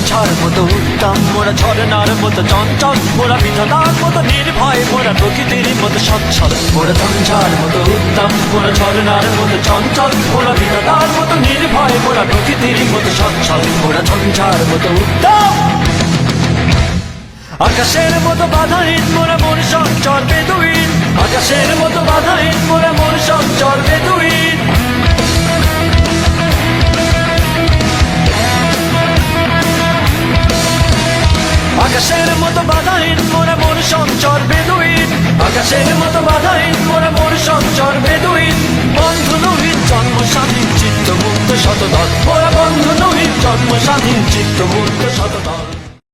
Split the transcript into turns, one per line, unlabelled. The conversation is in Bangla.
উত্তম, মোরা ঝরনার মতো চঞ্চল, মোরা বিধাতার মতো নির্ভয়, মোরা প্রকৃতির মতো সচ্ছল। মোরা ঝঞ্ঝার মতো উত্তম, মোরা ঝরনার মতো চঞ্চল, মোরা বিধাতার মতো নির্ভয়, মোরা প্রকৃতির মতো সচ্ছল, মোরা ঝঞ্ঝার মতো উত্তম। আকাশের মতো বাধাহীন আকাশের মতো বাধাহীন, মোরা মন সঞ্চর বেদুইন। আকাশের মতো বাধাহীন, মোরা মন সঞ্চর বেদুইন। বন্ধু নহিত জন্ম স্বাধীন চিত্ত মুক্ত শতদল। মোরা বন্ধু নহিত জন্ম স্বাধীন চিত্ত মুক্ত শতদল।